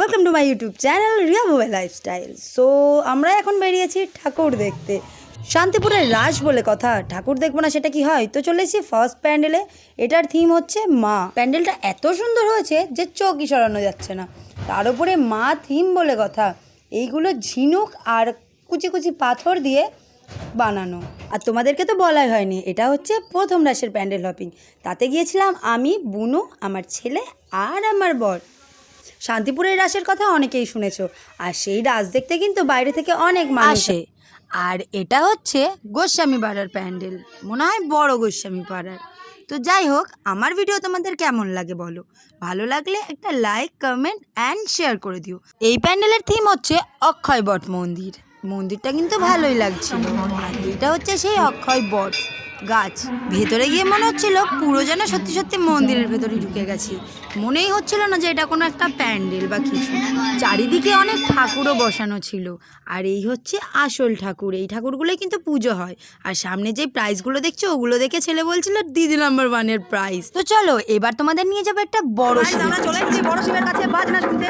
Welcome to my YouTube channel Riya mobile lifestyle so আমরা এখন বেরিয়েছি ঠাকুর দেখতে। শান্তিপুরের রাস বলে কথা, ঠাকুর দেখব না সেটা কি হয়? তো চলে এসেছি ফার্স্ট প্যান্ডেলে এটার থিম হচ্ছে মা। প্যান্ডেলটা এত সুন্দর হয়েছে যে চোখই সরানো যাচ্ছে না। তার উপরে মা থিম বলে কথা। এইগুলো ঝিনুক আর কুচি কুচি পাথর দিয়ে বানানো। আর তোমাদেরকে তো বলাই হয়নি, এটা হচ্ছে প্রথম রাসের প্যান্ডেল হপিং তাতে গিয়েছিলাম আমি, বুনু, আমার ছেলে আর আমার বর। শান্তিপুরের রাসের কথা অনেকেই শুনেছো। আর সেই রাস দেখতে কিন্তু বাইরে থেকে অনেক মানুষ আসে। আর এটা হচ্ছে গোস্বামী পাড়ার প্যান্ডেল। মনে হয় বড় গোস্বামী পাড়ার। তো যাই হোক, আমার ভিডিও তোমাদের কেমন লাগে বলো? ভালো লাগলে একটা লাইক কমেন্ট অ্যান্ড শেয়ার করে দিও। এই প্যান্ডেলের থিম হচ্ছে অক্ষয় বট মন্দির। মন্দিরটা কিন্তু ভালোই লাগছিল আর এটা হচ্ছে সেই অক্ষয় বট। গাছ। ভেতরে গিয়ে মনে হচ্ছিল পুরো যেন সত্যি সত্যি মন্দিরের ভেতরে ঢুকে গেছি। মনেই হচ্ছিল না যে এটা কোনো একটা প্যান্ডেল বা কিছু। চারিদিকে অনেক ঠাকুরও বসানো ছিল। আর এই হচ্ছে আসল ঠাকুর। এই ঠাকুরগুলোই কিন্তু পুজো হয়। আর সামনে যে প্রাইজগুলো দেখছ ওগুলো দেখে ছেলে বলছিল দিদি নাম্বার ওয়ানের প্রাইজ তো চলো এবার তোমাদের নিয়ে যাব একটা বড় আমরা চলে এসেছি বড় শিবের কাছে বাজনা শুনতে।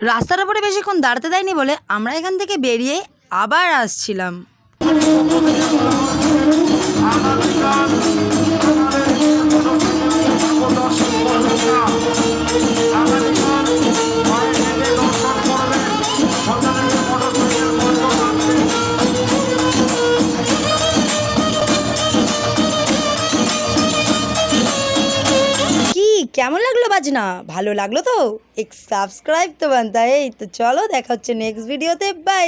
রাস্তার উপরে বেশিক্ষণ দাঁড়াতে দেয়নি বলে আমরা এখান থেকে বেরিয়ে আবার আসছিলাম। কেমন লাগল বাজনা? ভালো লাগল তো? সাবস্ক্রাইব তো বান্তা। এই তো চলো, দেখা হচ্ছে নেক্সট ভিডিওতে বাই